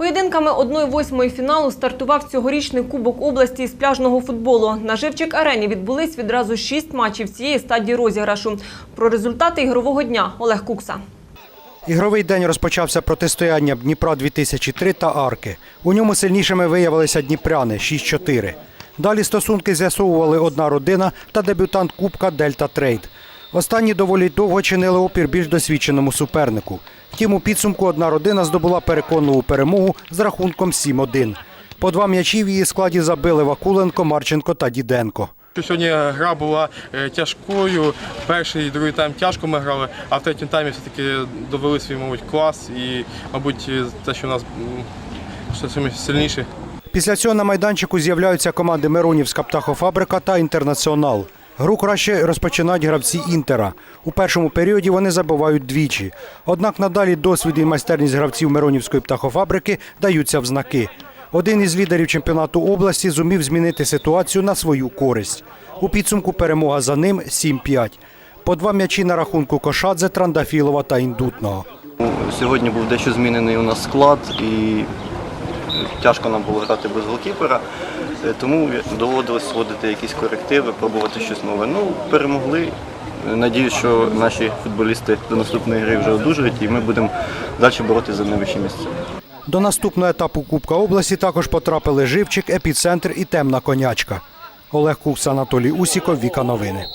Поєдинками 1-8 фіналу стартував цьогорічний Кубок області з пляжного футболу. На Живчик арені відбулись відразу шість матчів цієї стадії розіграшу. Про результати ігрового дня Олег Кукса. Ігровий день розпочався протистоянням Дніпра 2003 та Арки. У ньому сильнішими виявилися дніпряни 6-4. Далі стосунки з'ясовували одна родина та дебютант Кубка Дельта Трейд. Останні доволі довго чинили опір більш досвідченому супернику. Втім, у підсумку одна родина здобула переконливу перемогу з рахунком 7-1. По два м'ячі в її складі забили Вакуленко, Марченко та Діденко. Сьогодні гра була е, тяжкою. Перший і другий тайм тяжко ми грали, а в третьому таймі все-таки довели свій, мабуть, клас і, мабуть, те, що в нас що саме сильніші. Після цього на майданчику з'являються команди Миронівська птахофабрика та Інтернаціонал. Гру краще розпочинають гравці Інтера. У першому періоді вони забивають двічі. Однак надалі досвід і майстерність гравців Миронівської птахофабрики даються в знаки. Один із лідерів чемпіонату області зумів змінити ситуацію на свою користь. У підсумку перемога за ним 7-5. По два м'ячі на рахунку Кошадзе, Трандафілова та Індутного. Сьогодні був дещо змінений у нас склад і тяжко нам було грати без голкіпера, Е, тому доводилось вводити якісь корективи, пробувати щось нове. Ну, перемогли. Надіюсь, що наші футболісти до наступної гри вже одужують і ми будемо далі боротися за найвищі місця. До наступного етапу Кубка області також потрапили Живчик, Епіцентр і Темна конячка. Олег Кукс, Анатолій Усіков, Віка Новини.